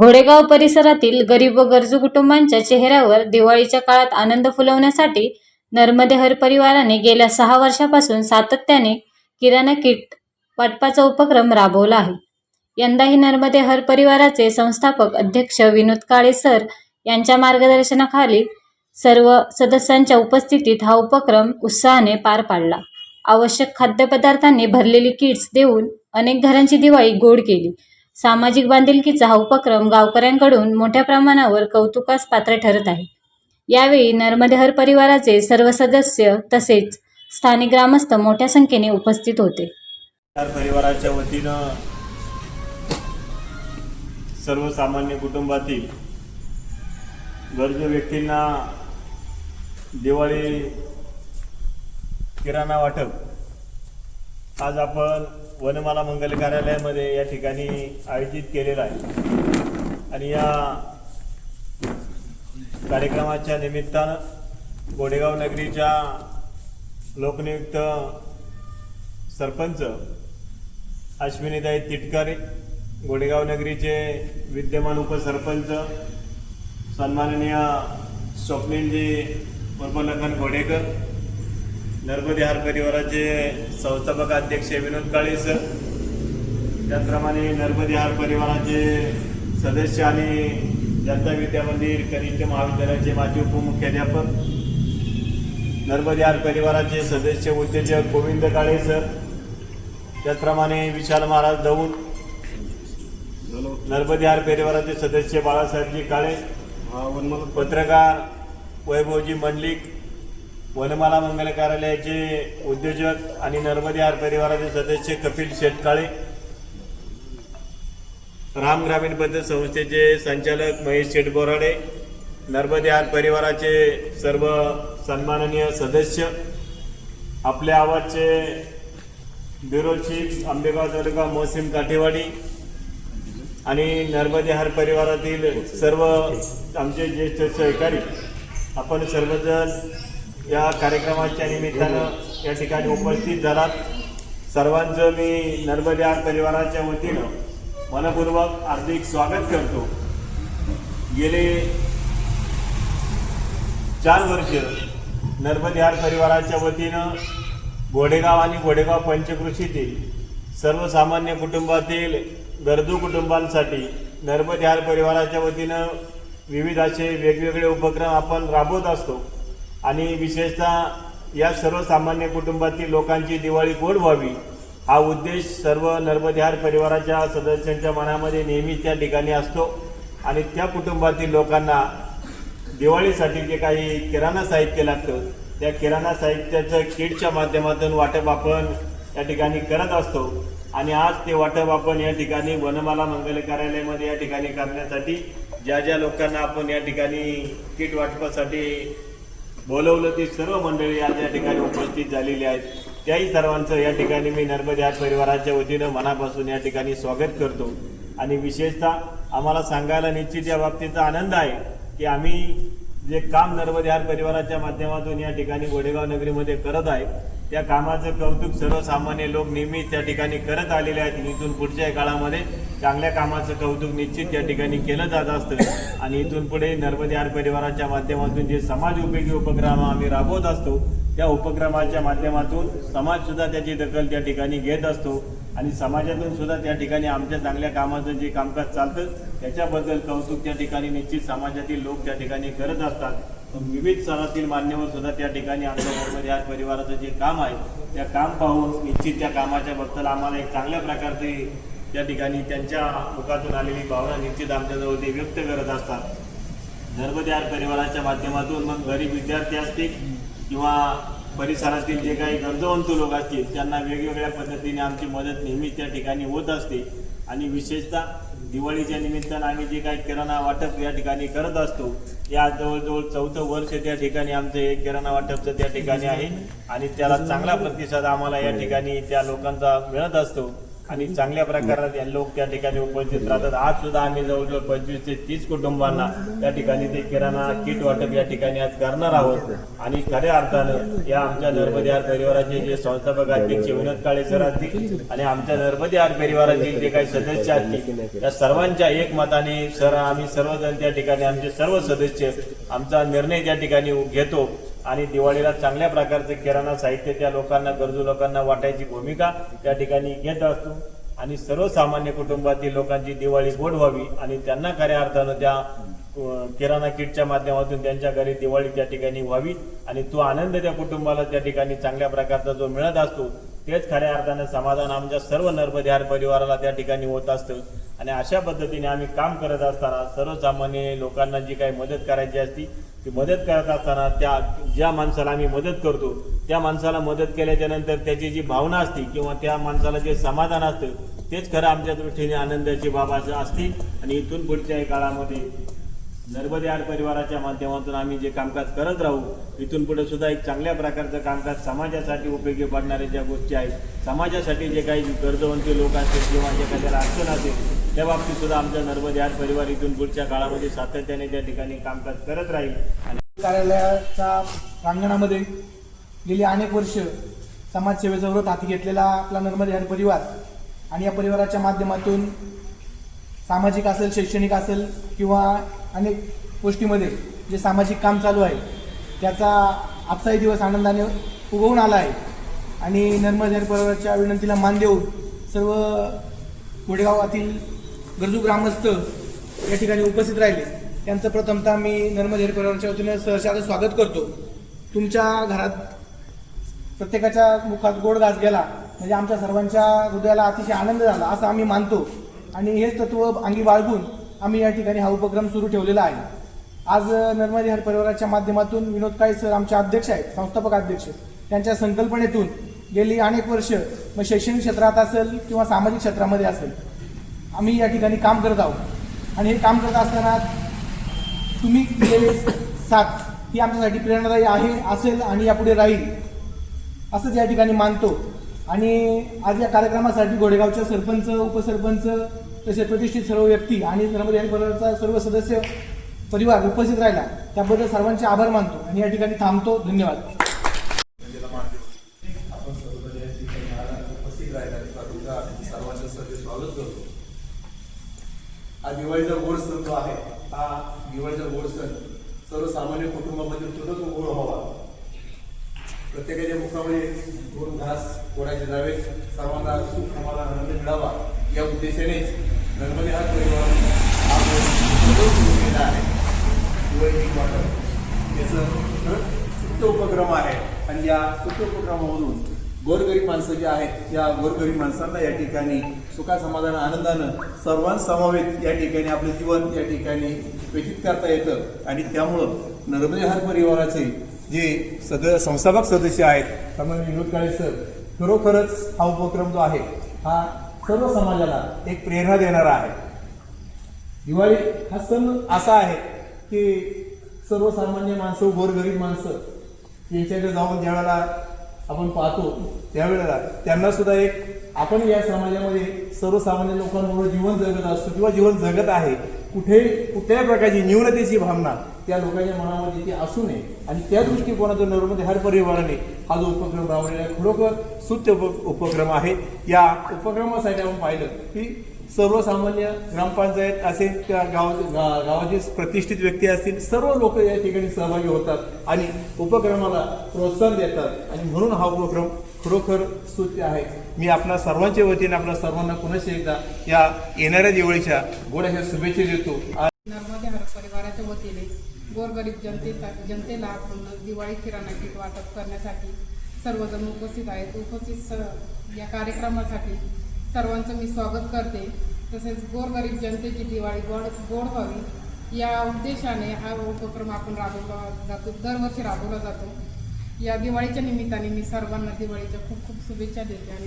घोडेगाव परिसरातील गरीब व गरजू कुटुंबांच्या चेहऱ्यावर दिवाळीच्या काळात आनंद फुलवण्यासाठी नर्मदे हर परिवाराने गेल्या सहा वर्षापासून सातत्याने किराणा किट वाटपाचा उपक्रम राबवला आहे. यंदाही नर्मदे हर परिवाराचे संस्थापक अध्यक्ष विनोद काळे सर यांच्या मार्गदर्शनाखाली सर्व सदस्यांच्या उपस्थितीत हा उपक्रम उत्साहाने पार पाडला. आवश्यक खाद्यपदार्थांनी भरलेली किट्स देऊन अनेक घरांची दिवाळी गोड केली. सामाजिक बांधिलकीचा हा उपक्रम गावकऱ्यांकडून मोठ्या प्रमाणावर कौतुकास पात्र ठरत आहे. यावेळी नर्मदेहर परिवाराचे सर्व सदस्य तसेच स्थानिक ग्रामस्थ मोठ्या संख्येने उपस्थित होते. परिवाराच्या वतीनं सर्वसामान्य कुटुंबातील गरजू व्यक्तींना दिवाळी किराणा वाटप आज आपण वनमाला मंगल कार्यालयामध्ये या ठिकाणी आयोजित केलेला आहे. आणि या कार्यक्रमाच्या निमित्तानं गोडेगाव नगरीच्या लोकनियुक्त सरपंच अश्विनीताई तिटकारे गोडेगाव नगरीचे विद्यमान उपसरपंच सन्माननीय स्वप्नीलजी उर्फलखन घोडेकर नर्मदे हार परिवाराचे संस्थापक अध्यक्ष विनोद काळे सर. त्याचप्रमाणे नर्मदे हार परिवाराचे सदस्य आणि जनता विद्या मंदिर कनिष्ठ महाविद्यालयाचे माजी उपमुख्याध्यापक. नर्मदे हार परिवाराचे सदस्य उद्योजक गोविंद काळे सर. त्याचप्रमाणे विशाल महाराज दौंड. नर्मदे हार परिवाराचे सदस्य बाळासाहेबजी काळे. पत्रकार वैभवजी मंडलिक. वनमाला मंगल कार्यालयाचे उद्योजक आणि नर्मदेहार परिवाराचे सदस्य कपिल शेटकाळे राम ग्रामीण पद्धत संस्थेचे संचालक महेश शेठ बोराडे नर्मदेहार परिवाराचे सर्व सन्माननीय सदस्य आपल्या आवडचे ब्युरो चीफ आंबेगाव तालुका मोहसिम काठेवाडी आणि नर्मदे हार परिवारातील सर्व आमचे ज्येष्ठ सहकारी आपण सर्वजण या कार्यक्रमाच्या निमित्तानं या ठिकाणी उपस्थित झालात. सर्वांचं मी नर्मदा परिवाराच्या वतीनं मनपूर्वक हार्दिक स्वागत करतो. गेले चार वर्ष नर्मदिहार परिवाराच्या वतीनं घोडेगाव आणि घोडेगाव पंचकृषीतील सर्वसामान्य कुटुंबातील गरजू कुटुंबांसाठी नर्मदिहार परिवाराच्या वतीनं विविध असे वेगवेगळे उपक्रम आपण राबवत असतो. आणि विशेषतः या सर्वसामान्य कुटुंबातील लोकांची दिवाळी गोड व्हावी हा उद्देश सर्व नर्मदेहार परिवाराच्या सदस्यांच्या मनामध्ये नेहमी त्या ठिकाणी असतो. आणि त्या कुटुंबातील लोकांना दिवाळीसाठी जे काही किराणा साहित्य लागतं त्या किराणा साहित्याचं किटच्या माध्यमातून वाटप आपण या ठिकाणी करत असतो. आणि आज ते वाटप आपण या ठिकाणी वनमाला मंगल कार्यालयामध्ये या ठिकाणी करण्यासाठी ज्या ज्या लोकांना आपण या ठिकाणी किट वाटपासाठी बोलवलं ती सर्व मंडळी आज या ठिकाणी उपस्थित झालेली आहेत. त्याही सर्वांचं या ठिकाणी मी नर्मदे हात परिवाराच्या वतीनं मनापासून या ठिकाणी स्वागत करतो. आणि विशेषतः आम्हाला सांगायला निश्चित या बाबतीचा आनंद आहे की आम्ही जे काम नर्मदे परिवाराच्या माध्यमातून या ठिकाणी गोडेगाव नगरीमध्ये करत आहे त्या कामाचं कौतुक सर्वसामान्य लोक नेहमी त्या ठिकाणी करत आलेले आहेत. इथून पुढच्या काळामध्ये चांगल्या कामाचं कौतुक निश्चित त्या ठिकाणी केलं जात असतं. आणि इथून पुढे नर्मदे आर परिवाराच्या माध्यमातून जे समाज उपयोगी उपक्रम आम्ही राबवत असतो त्या उपक्रमाच्या माध्यमातून समाज सुद्धा त्याची दखल त्या ठिकाणी घेत असतो. आणि समाजातून सुद्धा त्या ठिकाणी आमच्या चांगल्या कामाचं जे कामकाज चालतं त्याच्याबद्दल कौतुक त्या ठिकाणी निश्चित समाजातील लोक त्या ठिकाणी करत असतात. विविध स्तरातील मान्यवर सुद्धा त्या ठिकाणी आमच्या नर्मदे परिवाराचं जे काम आहे त्या काम पाहून निश्चित त्या कामाच्या बद्दल आम्हाला एक चांगल्या प्रकारचे त्या ठिकाणी त्यांच्या मुखातून आलेली भावना निश्चित आमच्याजवळ ते व्यक्त करत असतात. नर्मदे परिवाराच्या माध्यमातून मग गरीब विद्यार्थी असतील किंवा परिसरातील जे काही गरजवंत लोक असतील त्यांना वेगवेगळ्या पद्धतीने आमची मदत नेहमीच त्या ठिकाणी होत असते. आणि विशेषतः दिवाळीच्या निमित्तानं आम्ही जे काही किराणा वाटप या ठिकाणी करत असतो या जवळजवळ चौथं वर्ष त्या ठिकाणी आमचं हे किराणा वाटपचं त्या ठिकाणी आहे. आणि त्याला चांगला प्रतिसाद आम्हाला या ठिकाणी त्या लोकांचा मिळत असतो. आणि चांगल्या प्रकारात या लोक त्या ठिकाणी उपस्थित राहतात. आज सुद्धा आम्ही जवळजवळ पंचवीस ते तीस कुटुंबांना त्या ठिकाणी ते किराणा किट वाटप या ठिकाणी आज करणार आहोत. आणि खऱ्या अर्थानं या आमच्या नर्मदेहार परिवाराचे जे संस्थापक अध्यक्ष विनोद काळे सर असतील आणि आमच्या नर्मदे हार परिवारातील जे काही सदस्य असतील त्या सर्वांच्या एकमताने सर आम्ही सर्वजण त्या ठिकाणी आमचे सर्व सदस्य आमचा निर्णय त्या ठिकाणी घेतो. आणि दिवाळीला चांगल्या प्रकारचे किराणा साहित्य त्या लोकांना गरजू लोकांना वाटायची भूमिका त्या ठिकाणी घेत असतो. आणि सर्वसामान्य कुटुंबातील लोकांची दिवाळी गोड व्हावी आणि त्यांना खऱ्या अर्थानं त्या किराणा किटच्या माध्यमातून त्यांच्या घरी दिवाळी त्या ठिकाणी व्हावी आणि तो आनंद त्या कुटुंबाला त्या ठिकाणी चांगल्या प्रकारचा जो मिळत असतो तेच खऱ्या अर्थानं समाधान आमच्या सर्व नर्मदेहार परिवाराला त्या ठिकाणी होत असतं. आणि अशा पद्धतीने आम्ही काम करत असताना सर्वसामान्य लोकांना जी काही मदत करायची असती ती मदत करत असताना त्या ज्या माणसाला आम्ही मदत करतो त्या माणसाला मदत केल्याच्यानंतर त्याची जी भावना असते किंवा त्या माणसाला जे समाधान असतं तेच खरं आमच्या दृष्टीने आनंदाची बाब असं असते. आणि इथून पुढच्या काळामध्ये नर्मदे आर परिवाराच्या माध्यमातून आम्ही जे कामकाज करत राहू इथून पुढे सुद्धा एक चांगल्या प्रकारचं कामकाज समाजासाठी उपयोगी पडणाऱ्या ज्या गोष्टी आहेत समाजासाठी जे काही गरजवंती लोक असतील किंवा जे काही अडचण असेल त्या बाबतीत सुद्धा आमच्या नर्मदे आर परिवार इथून पुढच्या काळामध्ये सातत्याने त्या ठिकाणी कामकाज करत राहील. आणि कार्यालयाच्या प्रांगणामध्ये गेली अनेक वर्ष समाजसेवेचा व्रत हाती घेतलेला आपला नर्मदे हर परिवार आणि या परिवाराच्या माध्यमातून सामाजिक असेल शैक्षणिक असेल किंवा अनेक गोष्टीमध्ये जे सामाजिक काम चालू आहे त्याचा आजचाही दिवस आनंदाने उगवून आला आहे. आणि नर्मदे हर परिवाराच्या विनंतीला मान देऊन सर्व कोडेगावातील गरजू ग्रामस्थ या ठिकाणी उपस्थित राहिले. त्यांचं प्रथमतः मी नर्मदे हर परिवाराच्या सहशाचं स्वागत करतो. तुमच्या घरात प्रत्येकाच्या मुखात गोड घास गेला म्हणजे आमच्या सर्वांच्या हृदयाला अतिशय आनंद झाला असं आम्ही मानतो. आणि हेच तत्व अंगी बाळगून आम्ही या ठिकाणी हा उपक्रम सुरू ठेवलेला आहे. आज नर्मदे हर परिवाराच्या माध्यमातून विनोद काळे सर आमचे अध्यक्ष आहेत संस्थापक अध्यक्ष त्यांच्या संकल्पनेतून गेली अनेक वर्ष मग शैक्षणिक क्षेत्रात असेल किंवा सामाजिक क्षेत्रामध्ये असेल आम्ही या ठिकाणी काम करत आहोत. आणि हे काम करत असताना तुम्ही केलेले साथ ही आमच्यासाठी प्रेरणादायी आहे असेल आणि यापुढे राहील असंच या ठिकाणी मानतो. आणि आज या कार्यक्रमासाठी घोडेगावच्या सरपंच उपसरपंच तसे प्रतिष्ठित सर्व व्यक्ती आणि नर्मदे परिवाराचा सर्व सदस्य परिवार उपस्थित राहिला. त्याबद्दल सर्वांचे आभार मानतो आणि या ठिकाणी थांबतो. धन्यवाद. आपण या ठिकाणी उपस्थित राहिला करतो हा दिवाळीचा गोड सण जो आहे हा दिवाळीचा गोड सण सर्वसामान्य कुटुंबामध्ये सुद्धा तो गोड व्हावा. प्रत्येकाच्या मुखामध्ये दोन घास कोणाचे जावे सर्वांना सुख समाधान आनंद मिळावा. या उद्देशानेच नर्मदे हा परिवार हा आहे वाटप याचं सुप्त उपक्रम आहे. आणि या सुप्त उपक्रमामधून गोरगरीब माणसं जे आहेत या गोरगरीब माणसांना या ठिकाणी सुखा समाधान आनंदानं सर्वांसमवेत या ठिकाणी आपलं जीवन या ठिकाणी व्यतीत करता येतं. आणि त्यामुळं नर्मदेहार परिवाराचे जे सद संस्थापक सदस्य आहेत त्यामुळे विनोद काळे सर खरोखरच हा उपक्रम जो आहे हा सर्व समाजाला एक प्रेरणा देणारा आहे. दिवाळी हा सण असा आहे की सर्वसामान्य माणसं गोरगरीब माणसं यांच्याकडे जाऊन ज्यावेळेला आपण पाहतो त्यावेळेला त्यांना सुद्धा एक आपण या समाजामध्ये सर्वसामान्य लोकांबरोबर जीवन जगत असतो किंवा जीवन जगत आहे कुठे कुठल्याही प्रकारची न्यूनतेची भावना त्या लोकांच्या मनामध्ये ती असू नये. आणि त्या दृष्टिकोनातून नर्मदे हर परिवाराने हा जो उपक्रम राबवलेला आहे खरोखर सुत्य उप उपक्रम आहे. या उपक्रमासाठी आपण पाहिलं की सर्वसामान्य ग्रामपंचायत असेल त्या गाव गा- गावाचे प्रतिष्ठित व्यक्ती असतील सर्व लोक या ठिकाणी सहभागी होतात आणि उपक्रमाला प्रोत्साहन देतात. आणि म्हणून हा उपक्रम खरोखर स्तुत्य आहे. मी आपल्या सर्वांच्या वतीने आपल्या सर्वांना पुन्हा एकदा या येणाऱ्या दिवाळीच्या गोड्याच्या शुभेच्छा देतो. नर्मदे हर परिवाराच्या वतीने गोरगरीब जनतेचा जनतेला आपण दिवाळी किराणा किट वाटप करण्यासाठी सर्वजण उपस्थित आहेत. उपस्थित स- या कार्यक्रमासाठी सर्वांचं मी स्वागत करते. तसेच गोरगरीब जनतेची दिवाळी गोड गोड व्हावी या उद्देशाने हा उपक्रम आपण राबवला जातो. दरवर्षी राबवला जातो. या दिवाळीच्या निमित्ताने मी सर्वांना दिवाळीच्या खूप खूप शुभेच्छा देते आणि